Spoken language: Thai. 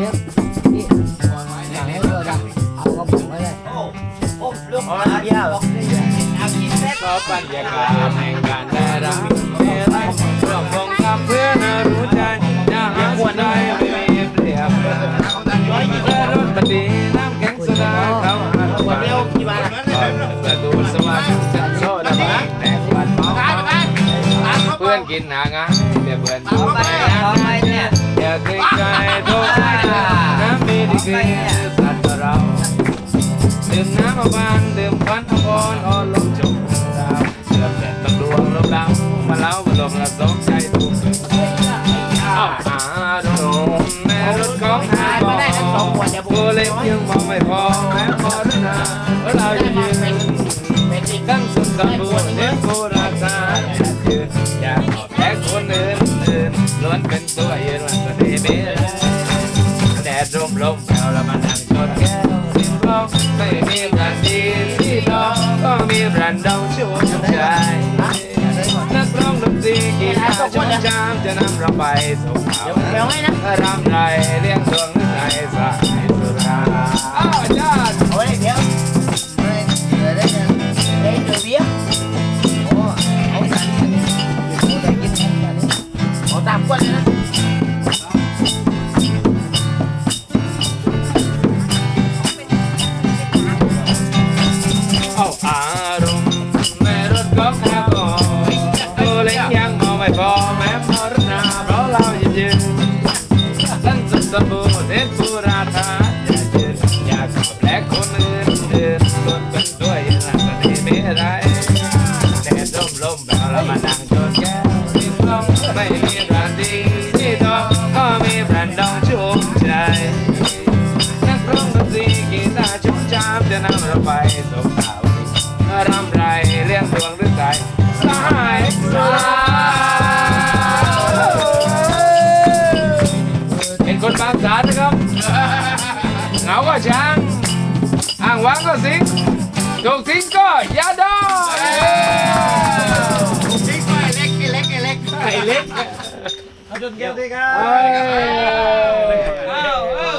ดี๋ยวนี่อย่างนี้เลยนะเอากระปุกไว้เลยอ๋อเยี่ยมเพราะบรรยากาศแห่งการได้รับเมื่อไรร่วมวงทำเพื่อนรู้ใจน่าหาสนใจไม่มีเปรียบเพื่อรถบันดีน้ำแข็งโซดาเขาหาขวดเดียวกี่บาประตูสวรรค์จันโซดาบังแตกวันเมาเพื่อนกินหางานเดี๋ยวเพื่อนทำไปนะอย่าเกรงใจ ดื่มน้ำมาบานดื่มควันอภรอ่อนลมจมดาวเชื่อมเด็ดบางดวงลมดาวมาเล้ามาลมละสองใจถูกสึกอ้าวหาดมแม่รถของหาบอกตัวเล็กยังมองไม่พอแม้พอรนาเพราะเราจะยืนตั้งสุดสมบูรณ์เน้นโบราณศาสตร์ยืนอยากขอบแพ้คนอื่นอื่นล้วนเป็นตัวยืนหลังก็ดีเบ้แดดร่มลมแผ่วแล้วมานั่ง ก็มีแบรนด์ดองชูใจนักร้องดนตรีกีตาร์ชมจามจะนำเราไปสู่เขาเดี๋ยวให้นะรำไรเลี้ยงดวงหรือไงสา คนอื่นอื่นส่วนเป็นตัวยหลังก็ดีไม่ไรแดดร่มลมแบบเรามานั่งจนแก้วที่ต้องไม่มีแบรนด์ดีที่ต้องก็มีแบรนด์ดองชุ่มใจนักร้องดนตรีกีตาร์ชุบจามจะนำเราไปสู่เขารำไรเลี้ยงดวงหรือใจสายสายเป็นคนบางสารนะครับเหงาก็ช้าง อ่างวางก็สิงถูกทิ้งก็ยาดองทิ้งไปเล็กเล็กเล็กไอ้เล็กเอาจนเกี่ยวดีครับเอ้ย